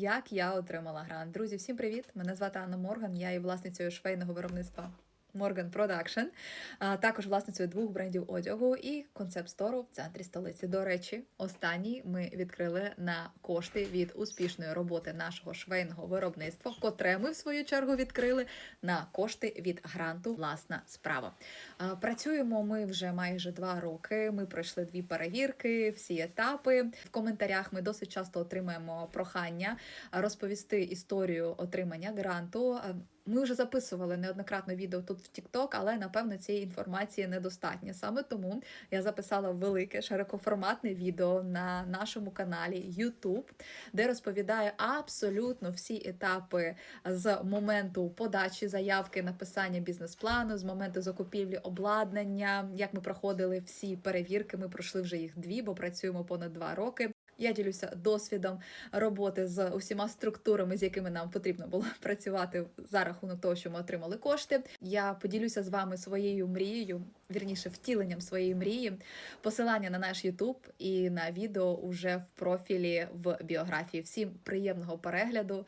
Як я отримала грант. Друзі, всім привіт! Мене звати Анна Морган. Я є власницею швейного виробництва Morgan Production, а також власницею двох брендів одягу і концепт-стору в центрі столиці. До речі, останній ми відкрили на кошти від успішної роботи нашого швейного виробництва, котре ми в свою чергу відкрили на кошти від гранту Власна справа. Працюємо ми вже майже два роки. Ми пройшли дві перевірки, всі етапи. В коментарях ми досить часто отримуємо прохання розповісти історію отримання гранту. Ми вже записували неоднократно відео тут в TikTok, але напевно цієї інформації недостатньо. Саме тому я записала велике широкоформатне відео на нашому каналі YouTube, де розповідаю абсолютно всі етапи з моменту подачі заявки, написання бізнес-плану, з моменту закупівлі обладнання, як ми проходили всі перевірки. Ми пройшли вже їх дві, бо працюємо понад два роки. Я ділюся досвідом роботи з усіма структурами, з якими нам потрібно було працювати за рахунок того, що ми отримали кошти. Я поділюся з вами своєю мрією, вірніше втіленням своєї мрії. Посилання на наш YouTube і на відео уже в профілі в біографії. Всім приємного перегляду.